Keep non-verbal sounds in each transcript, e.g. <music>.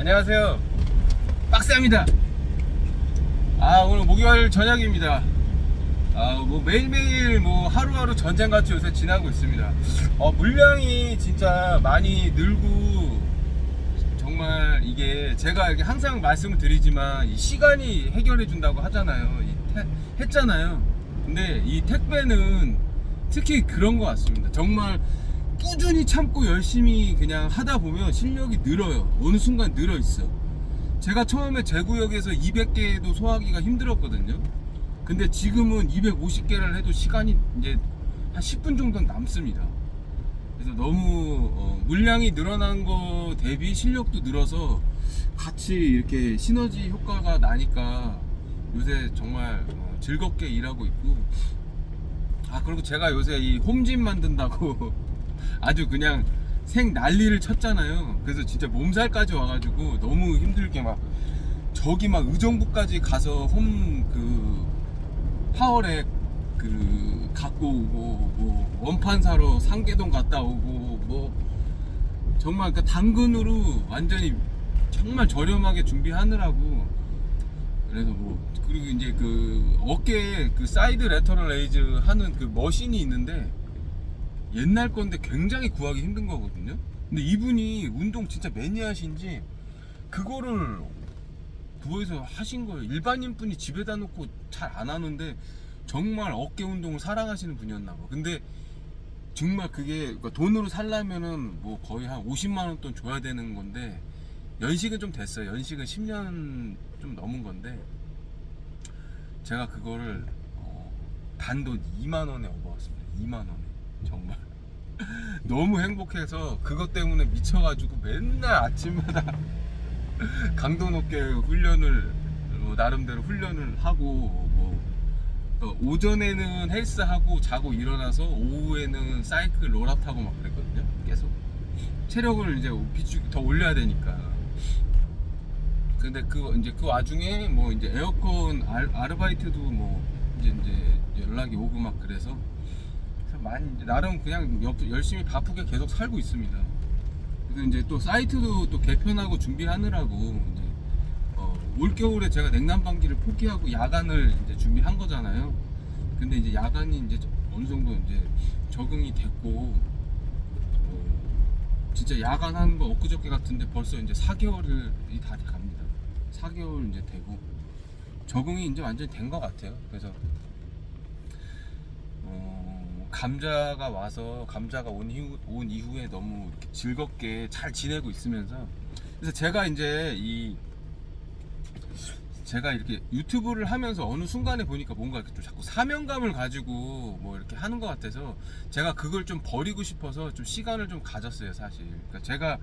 안녕하세요. 빡세합니다. 아 오늘 목요일 저녁입니다. 아뭐 매일매일 뭐 하루하루 전쟁같이 요새 지나고 있습니다. 어 물량이 진짜 많이 늘고 정말 이게 제가 항상 말씀을 드리지만 이 시간이 해결해 준다고 하잖아요. 이 태- 했잖아요. 근데 이 택배는 특히 그런 것 같습니다. 정말 꾸준히 참고 열심히 그냥 하다 보면 실력이 늘어요. 어느 순간 늘어 있어. 제가 처음에 제 구역에서 200개도 소화하기가 힘들었거든요. 근데 지금은 250개를 해도 시간이 이제 한 10분 정도 남습니다. 그래서 너무 어, 물량이 늘어난 거 대비 실력도 늘어서 같이 이렇게 시너지 효과가 나니까 요새 정말 어, 즐겁게 일하고 있고 아 그리고 제가 요새 이 홈짐 만든다고 <laughs> 아주 그냥 생 난리를 쳤잖아요. 그래서 진짜 몸살까지 와가지고 너무 힘들게 막 저기 막 의정부까지 가서 홈 그 파워렉 그 갖고 오고 뭐 원판 사러 상계동 갔다 오고 뭐 정말 그 당근으로 완전히 정말 저렴하게 준비하느라고 그래서 뭐 그리고 이제 그 어깨에 그 사이드 레터럴 레이즈 하는 그 머신이 있는데 옛날 건데 굉장히 구하기 힘든 거거든요. 근데 이분이 운동 진짜 매니아신지 그거를 부에서 하신 거예요. 일반인 분이 집에다 놓고 잘 안 하는데 정말 어깨 운동을 사랑하시는 분이었나 봐. 근데 정말 그게 그러니까 돈으로 살려면은 뭐 거의 한 50만 원 돈 줘야 되는 건데 연식은 좀 됐어요. 연식은 10년 좀 넘은 건데 제가 그거를 어, 단돈 2만 원에 얻어왔습니다. 2만 원에 정말 <laughs> 너무 행복해서 그것 때문에 미쳐가지고 맨날 아침마다 <laughs> 강도 높게 훈련을 어, 나름대로 훈련을 하고 뭐 어, 오전에는 헬스 하고 자고 일어나서 오후에는 사이클 롤업 타고 막 그랬거든요. 계속 체력을 이제 비축 더 올려야 되니까. 근데 그 이제 그 와중에 뭐 이제 에어컨 알, 아르바이트도 뭐 이제 이제 연락이 오고 막 그래서 많이 나름 그냥 옆- 열심히 바쁘게 계속 살고 있습니다. 그래서 이제 또 사이트도 또 개편하고 준비하느라고 이제 어, 올 겨울에 제가 냉난방기를 포기하고 야간을 이제 준비한 거잖아요. 근데 이제 야간이 이제 어느 정도 이제 적응이 됐고 어, 진짜 야간 하는 거 엊그저께 같은데 벌써 이제 4개월이 다 갑니다. 4개월 이제 되고 적응이 이제 완전히 된 것 같아요. 그래서 어, 감자가 와서 감자가 온 이후 온 이후에 너무 즐겁게 잘 지내고 있으면서 그래서 제가 이제 이 제가 이렇게 유튜브를 하면서 어느 순간에 보니까 뭔가 이렇게 좀 자꾸 사명감을 가지고 뭐 이렇게 하는 것 같아서 제가 그걸 좀 버리고 싶어서 좀 시간을 좀 가졌어요 사실. 그러니까 제가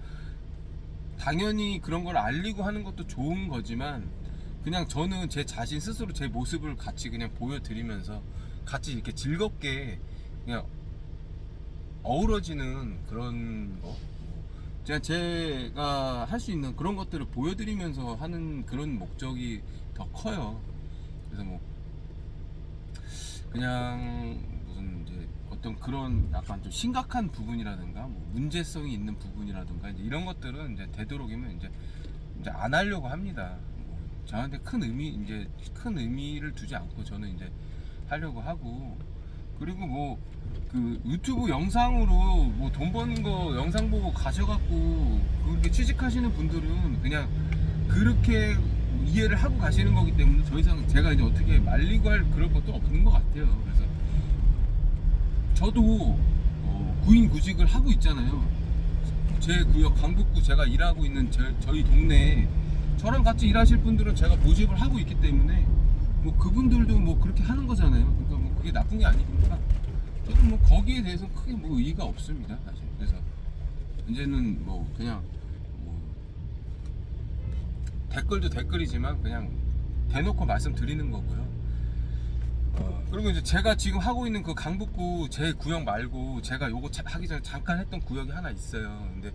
당연히 그런 걸 알리고 하는 것도 좋은 거지만 그냥 저는 제 자신 스스로 제 모습을 같이 그냥 보여드리면서 같이 이렇게 즐겁게 그냥 어우러지는 그런 거 제가 제가 할 수 있는 그런 것들을 보여드리면서 하는 그런 목적이 더 커요. 그래서 뭐 그냥 무슨 이제 어떤 그런 약간 좀 심각한 부분이라든가 뭐 문제성이 있는 부분이라든가 이제 이런 것들은 이제 되도록이면 이제 이제 안 하려고 합니다. 뭐 저한테 큰 의미 이제 큰 의미를 두지 않고 저는 이제 하려고 하고 그리고 뭐 그 유튜브 영상으로 뭐 돈 버는 거 영상 보고 가셔갖고 그렇게 취직하시는 분들은 그냥 그렇게 이해를 하고 가시는 거기 때문에 더 이상 제가 이제 어떻게 말리고 할 그럴 것도 없는 것 같아요. 그래서 저도 어, 구인 구직을 하고 있잖아요. 제 구역 강북구 제가 일하고 있는 제, 저희 동네에 저랑 같이 일하실 분들은 제가 모집을 하고 있기 때문에 뭐 그분들도 뭐 그렇게 하는 거잖아요. 그러니까 뭐 그게 나쁜 게 아니니까 저도 뭐 거기에 대해서 크게 뭐 의의가 없습니다. 사실 그래서 이제는 뭐 그냥 뭐 댓글도 댓글이지만 그냥 대놓고 말씀드리는 거고요. 어, 그리고 이제 제가 지금 하고 있는 그 강북구 제 구역 말고 제가 요거 차- 하기 전에 잠깐 했던 구역이 하나 있어요. 근데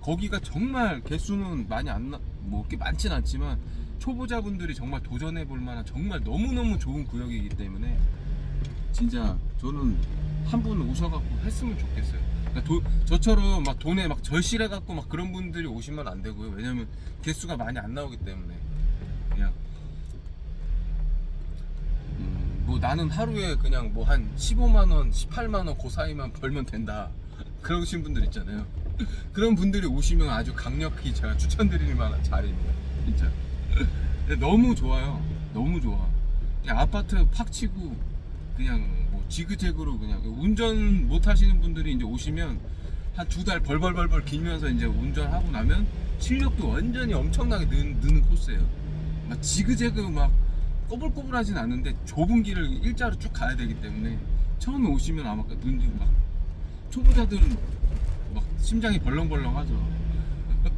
거기가 정말 개수는 많이 안, 나, 뭐, 이렇게 많진 않지만 초보자분들이 정말 도전해 볼 만한 정말 너무너무 좋은 구역이기 때문에 진짜 저는 한 분 오셔갖고 했으면 좋겠어요. 그러니까 도- 저처럼 막 돈에 막 절실해 갖고 막 그런 분들이 오시면 안 되고요. 왜냐면 개수가 많이 안 나오기 때문에 그냥 음, 뭐 나는 하루에 그냥 뭐 한 15만 원, 18만 원그 사이만 벌면 된다. <laughs> 그러신 분들 있잖아요. <laughs> 그런 분들이 오시면 아주 강력히 제가 추천드릴 만한 자리입니다. 진짜. <laughs> 너무 좋아요. 너무 좋아. 아파트 팍 치고 그냥 뭐 지그재그로 그냥 운전 못 하시는 분들이 이제 오시면 한 두 달 벌벌벌벌 길면서 이제 운전하고 나면 실력도 완전히 엄청나게 는, 느는 코스예요. 막 지그재그 막 꼬불꼬불하진 않는데 좁은 길을 일자로 쭉 가야 되기 때문에 처음에 오시면 아마 눈이 막 초보자들은 막 심장이 벌렁벌렁하죠. <laughs>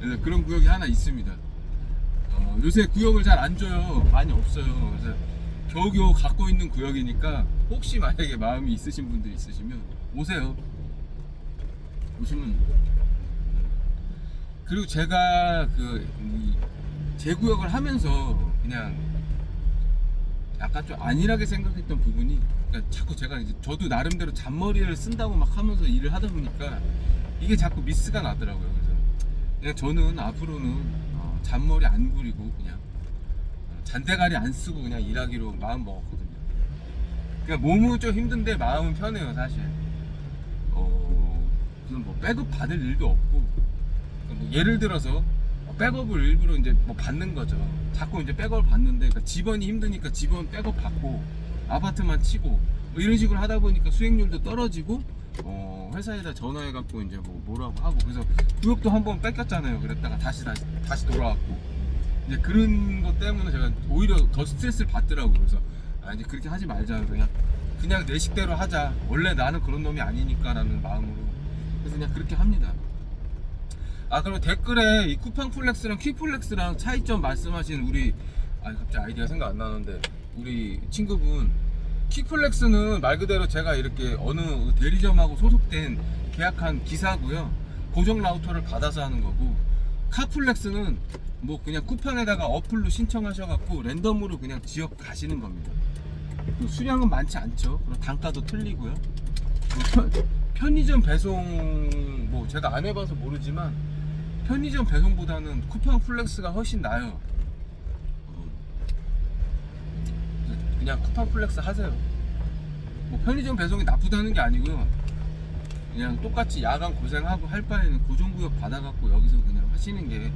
그래서 그런 구역이 하나 있습니다. 어, 요새 구역을 잘 안 줘요. 많이 없어요. 그래서 겨우겨우 갖고 있는 구역이니까 혹시 만약에 마음이 있으신 분들 있으시면 오세요. 오시면 그리고 제가 그제 구역을 하면서 그냥 약간 좀 안일하게 생각했던 부분이 그러니까 자꾸 제가 이제 저도 나름대로 잔머리를 쓴다고 막 하면서 일을 하다 보니까 이게 자꾸 미스가 나더라고요. 그래서 그냥 저는 앞으로는 어, 잔머리 안 구리고 그냥 어, 잔대가리 안 쓰고 그냥 일하기로 마음 먹었거든요. 그러니까 몸은 좀 힘든데 마음은 편해요, 사실. 어, 무슨 뭐 백업 받을 일도 없고 그러니까 뭐 예를 들어서 백업을 일부러 이제 뭐 받는 거죠. 자꾸 이제 백업을 받는데 그러니까 집원이 힘드니까 집원 백업 받고 아파트만 치고 뭐 이런 식으로 하다 보니까 수익률도 떨어지고 어, 회사에다 전화해 갖고 이제 뭐 뭐라고 하고 그래서 구역도 한번 뺏겼잖아요. 그랬다가 다시 다시 다시 돌아왔고 이제 그런 것 때문에 제가 오히려 더 스트레스를 받더라고요. 그래서 아 이제 그렇게 하지 말자. 그냥 그냥 내 식대로 하자. 원래 나는 그런 놈이 아니니까라는 마음으로 그래서 그냥 그렇게 합니다. 아 그리고 댓글에 이 쿠팡 플렉스랑 퀵 플렉스랑 차이점 말씀하신 우리 아 갑자기 아이디가 생각 안 나는데 우리 친구분 퀵플렉스는 말 그대로 제가 이렇게 어느 대리점하고 소속된 계약한 기사고요 고정 라우터를 받아서 하는 거고 카플렉스는 뭐 그냥 쿠팡에다가 어플로 신청하셔갖고 랜덤으로 그냥 지역 가시는 겁니다 그 수량은 많지 않죠 그리고 단가도 틀리고요 뭐 <laughs> 편- 편의점 배송 뭐 제가 안 해봐서 모르지만 편의점 배송보다는 쿠팡 플렉스가 훨씬 나아요. 어. 그냥 쿠팡 플렉스 하세요. 뭐 편의점 배송이 나쁘다는 게 아니고요. 그냥 똑같이 야간 고생하고 할 바에는 고정구역 받아갖고 여기서 그냥 하시는 게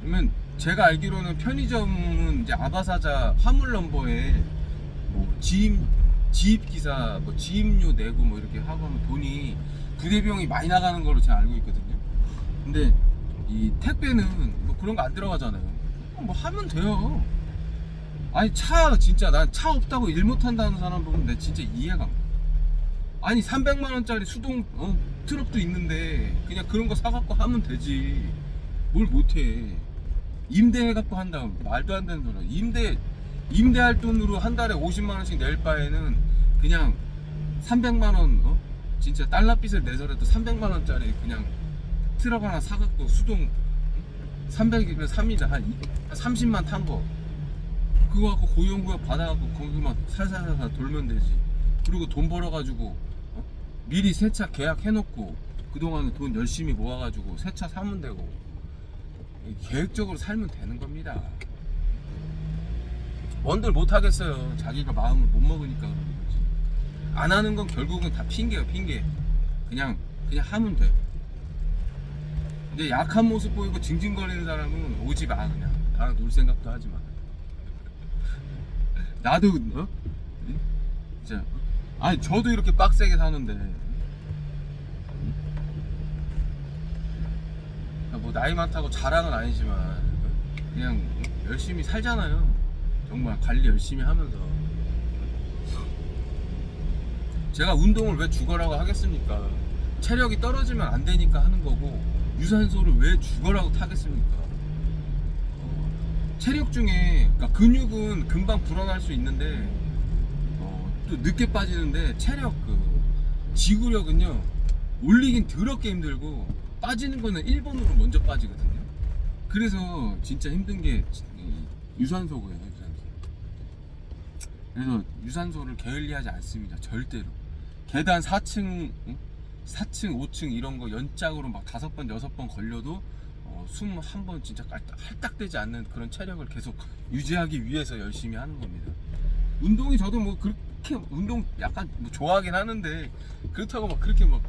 그러면 제가 알기로는 편의점은 이제 아바사자 화물 넘버에 뭐 지임 지입 기사 뭐 지입료 내고 뭐 이렇게 하고 하면 돈이 부대 비용이 많이 나가는 걸로 제가 알고 있거든요. 근데 이 택배는 뭐 그런 거 안 들어가잖아요. 뭐 하면 돼요. 아니 차 진짜 난 차 없다고 일 못 한다는 사람 보면 내 진짜 이해가 안 가. 아니 300만 원짜리 수동 어, 트럭도 있는데 그냥 그런 거 사갖고 하면 되지. 뭘 못해. 임대해 갖고 한다 말도 안 되는 소리. 임대 임대할 돈으로 한 달에 50만 원씩 낼 바에는 그냥 300만 원 어? 진짜 달러빚을 내서라도 300만 원짜리 그냥 트럭 하나 사갖고 수동 300이면 3이다 한, 이- 한 30만 탄 거 그거 갖고 고용구역 받아갖고 거기만 살살살살 돌면 되지 그리고 돈 벌어가지고 어? 미리 새 차 계약해놓고 그동안에 돈 열심히 모아가지고 새 차 사면 되고 계획적으로 살면 되는 겁니다. 뭔들 못하겠어요. 자기가 마음을 못 먹으니까 그러는 거지. 안 하는 건 결국은 다 핑계예요 핑계. 그냥 그냥 하면 돼 근데 약한 모습 보이고 징징거리는 사람은 오지 마 그냥. 나랑 놀 생각도 하지 마. <laughs> 나도 어? 응? 진짜 아니 저도 이렇게 빡세게 사는데. 아, 뭐 나이 많다고 자랑은 아니지만 그냥 열심히 살잖아요. 정말 관리 열심히 하면서. 제가 운동을 왜 죽어라고 하겠습니까? 체력이 떨어지면 안 되니까 하는 거고 유산소를 왜 죽어라고 타겠습니까? 어, 체력 중에 그러니까 근육은 금방 불어날 수 있는데 어, 또 늦게 빠지는데 체력 그 지구력은요 올리긴 더럽게 힘들고 빠지는 거는 1번으로 먼저 빠지거든요. 그래서 진짜 힘든 게이 유산소고요 유산소. 그래서 유산소를 게을리하지 않습니다 절대로. 계단 4층, 4층, 5층 이런 거 연짝으로 막 다섯 번, 여섯 번 걸려도 어, 숨한 번 진짜 깔딱, 할딱되지 않는 그런 체력을 계속 유지하기 위해서 열심히 하는 겁니다. 운동이 저도 뭐 그 렇게 운동 약간 뭐 좋아하긴 하는데 그렇다고 막 그렇게 막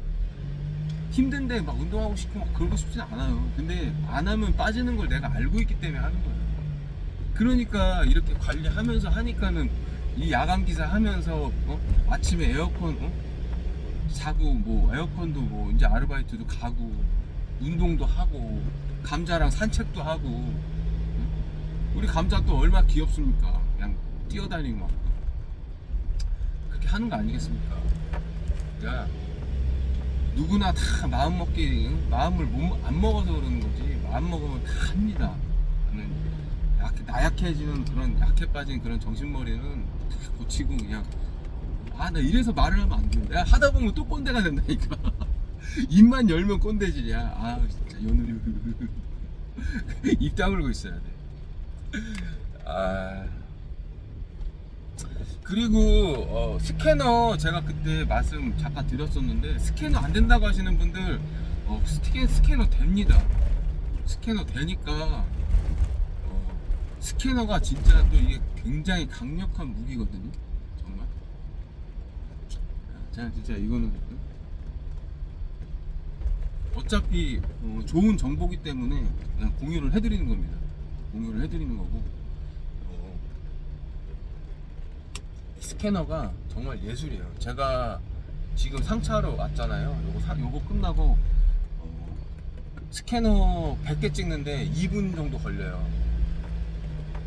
힘든데 막 운동하고 싶고 막 그러고 싶진 않아요. 근데 안 하면 빠지는 걸 내가 알고 있기 때문에 하는 거예요. 그러니까 이렇게 관리하면서 하니까는 이 야간 기사 하면서 어? 아침에 에어컨 어? 자고 뭐 에어컨도 뭐 이제 아르바이트도 가고 운동도 하고 감자랑 산책도 하고 응? 우리 감자 또 얼마 나 귀엽습니까? 그냥 뛰어다니고 막 그렇게 하는 거 아니겠습니까? 그러니까 누구나 다 마음 먹기 응? 마음을 못, 안 먹어서 그러는 거지 마음 먹으면 다 합니다. 저는 약, 나약해지는 그런 약해 빠진 그런 정신머리는 다 고치고 그냥 아 나 이래서 말을 하면 안 되는데 하다 보면 또 꼰대가 된다니까 <laughs> 입만 열면 꼰대질이야 아 진짜 연우리 <laughs> 입 다물고 있어야 돼 아 그리고 어, 스캐너 제가 그때 말씀 잠깐 드렸었는데 스캐너 안 된다고 하시는 분들 어, 스캐, 스캐너 됩니다. 스캐너 되니까 어, 스캐너가 진짜 또 이게 굉장히 강력한 무기거든요. 정말. 제가 진짜 이거는 어차피 어, 좋은 정보기 때문에 그냥 공유를 해드리는 겁니다. 공유를 해드리는 거고 어, 스캐너가 정말 예술이에요. 제가 지금 상차로 왔잖아요. 요거 사, 요거 끝나고 어, 스캐너 100개 찍는데 2분 정도 걸려요.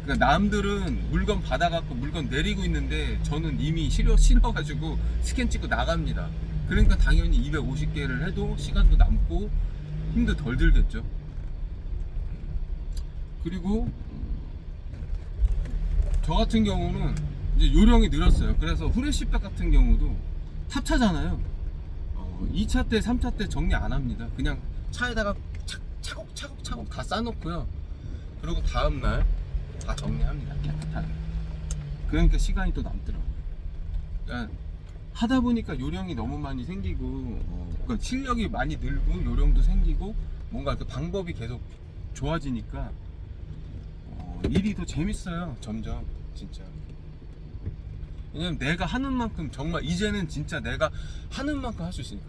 그러니까 남들은 물건 받아갖고 물건 내리고 있는데 저는 이미 실어 실어가지고 스캔 찍고 나갑니다. 그러니까 당연히 250개를 해도 시간도 남고 힘도 덜 들겠죠. 그리고 저 같은 경우는 이제 요령이 늘었어요. 그래서 후레쉬백 같은 경우도 탑차잖아요. 어, 2차 때, 3차 때 정리 안 합니다. 그냥 차에다가 차, 차곡차곡 차곡 다 싸놓고요. 그리고 다음날 다 정리합니다. 깨끗하게. 그러니까 시간이 또 남더라고요. 그러니까 하다 보니까 요령이 너무 많이 생기고, 어, 그러니까 실력이 많이 늘고, 요령도 생기고, 뭔가 그 방법이 계속 좋아지니까, 어, 일이 더 재밌어요. 점점. 진짜. 왜냐면 내가 하는 만큼 정말 이제는 진짜 내가 하는 만큼 할 수 있으니까.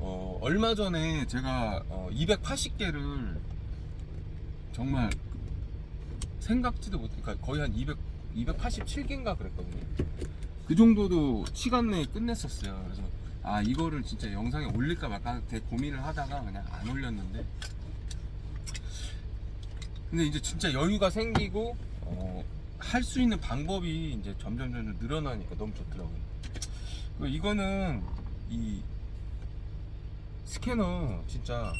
어, 얼마 전에 제가 어, 280개를 정말 생각지도 못, 그러니까 거의 한 200, 287개인가 그랬거든요. 그 정도도 시간 내에 끝냈었어요. 그래서 아 이거를 진짜 영상에 올릴까 말까 되게 고민을 하다가 그냥 안 올렸는데. 근데 이제 진짜 여유가 생기고 어, 할 수 있는 방법이 이제 점점 점점 늘어나니까 너무 좋더라고요. 그리고 이거는 이 스캐너 진짜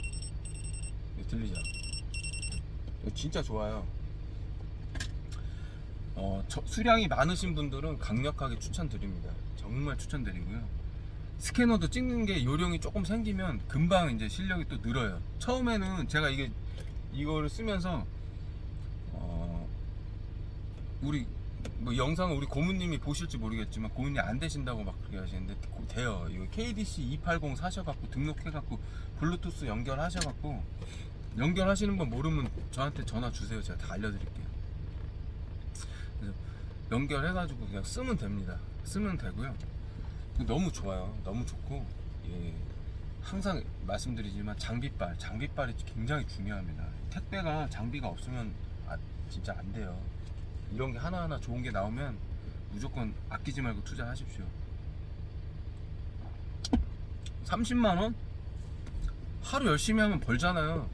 들리죠? 진짜 좋아요. 어, 저- 수량이 많으신 분들은 강력하게 추천드립니다. 정말 추천드리고요. 스캐너도 찍는 게 요령이 조금 생기면 금방 이제 실력이 또 늘어요. 처음에는 제가 이게 이거를 쓰면서 어, 우리 뭐 영상을 우리 고모님이 보실지 모르겠지만 고모님 안 되신다고 막 그렇게 하시는데 고- 돼요. 이거 KDC 280 사셔갖고 등록해갖고 블루투스 연결하셔갖고 연결하시는 건 모르면 저한테 전화 주세요. 제가 다 알려드릴게요. 그래서 연결해가지고 그냥 쓰면 됩니다. 쓰면 되고요. 너무 좋아요. 너무 좋고 예, 항상 말씀드리지만 장비빨, 장비빨이 굉장히 중요합니다. 택배가 장비가 없으면 아, 진짜 안 돼요. 이런 게 하나하나 좋은 게 나오면 무조건 아끼지 말고 투자하십시오. 30만 원? 하루 열심히 하면 벌잖아요.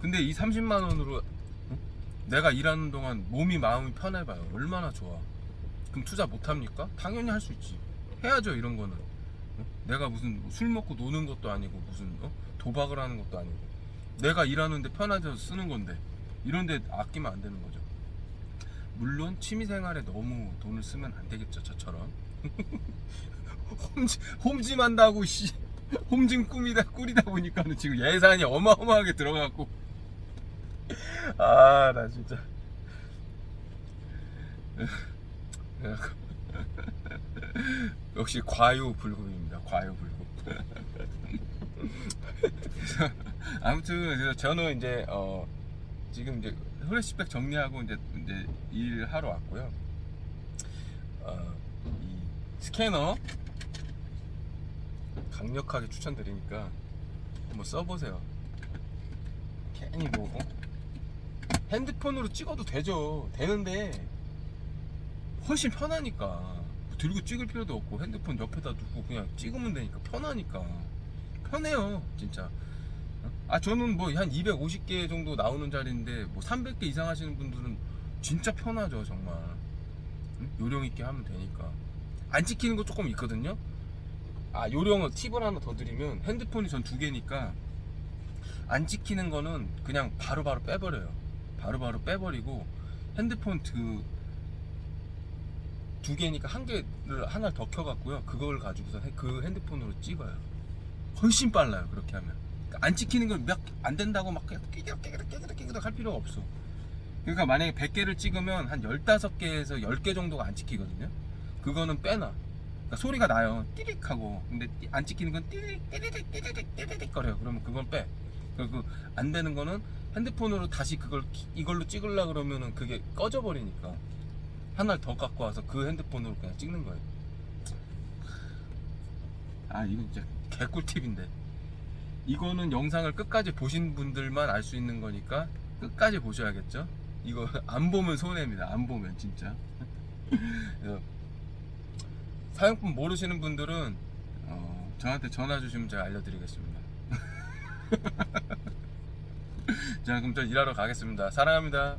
근데 이 30만 원으로 응? 내가 일하는 동안 몸이 마음이 편해봐요. 얼마나 좋아. 그럼 투자 못 합니까? 당연히 할 수 있지. 해야죠 이런 거는. 응? 내가 무슨 술 먹고 노는 것도 아니고 무슨 어? 도박을 하는 것도 아니고 내가 일하는데 편해져서 쓰는 건데 이런데 아끼면 안 되는 거죠. 물론 취미생활에 너무 돈을 쓰면 안 되겠죠 저처럼. <laughs> 홈지, 홈짐한다고 씨 홈짐 꾸미다 꾸리다 보니까는 지금 예산이 어마어마하게 들어갔고 아 나 진짜 <laughs> 역시 과유불급입니다. 과유불급. <laughs> 아무튼 저는 이제 어 지금 이제 플래시백 정리하고 이제 이제 일하러 왔고요. 어 이 스캐너 강력하게 추천드리니까 한번 써보세요. 괜히 뭐 어? 핸드폰으로 찍어도 되죠. 되는데 훨씬 편하니까 뭐 들고 찍을 필요도 없고 핸드폰 옆에다 두고 그냥 찍으면 되니까 편하니까 편해요 진짜 어? 아 저는 뭐 한 250개 정도 나오는 자리인데 뭐 300개 이상 하시는 분들은 진짜 편하죠 정말 응? 요령 있게 하면 되니까 안 찍히는 거 조금 있거든요 아 요령을 팁을 하나 더 드리면 핸드폰이 전 두 개니까 안 찍히는 거는 그냥 바로바로 빼버려요 바로 바로 빼버리고 핸드폰 그 두 개니까 한 개를 하나를 더 켜갖고요. 그걸 가지고서 해- 그 핸드폰으로 찍어요. 훨씬 빨라요. 그렇게 하면. 그러니까 안 찍히는 걸 몇 안 된다고 막 그냥 끼기덕 끼기덕 끼기덕 끼기덕 할 필요가 없어. 그러니까 만약에 100개를 찍으면 한 15개에서 10개 정도가 안 찍히거든요. 그거는 빼놔. 그러니까 소리가 나요. 띠릭 하고. 근데 띠- 안 찍히는 건 띠릭 띠릭 띠릭 띠릭 거려요. 그러면 그건 빼. 그리고 안 되는 거는 핸드폰으로 다시 그걸 키- 이걸로 찍으려 그러면은 그게 꺼져 버리니까 하나를 더 갖고 와서 그 핸드폰으로 그냥 찍는 거예요. 아 이거 진짜 개꿀팁인데 이거는 영상을 끝까지 보신 분들만 알 수 있는 거니까 끝까지 보셔야겠죠. 이거 <laughs> 안 보면 손해입니다. 안 보면 진짜. <laughs> 그래서 사용법 모르시는 분들은 어, 저한테 전화 주시면 제가 알려드리겠습니다. <laughs> 자 그럼 저 일하러 가겠습니다. 사랑합니다.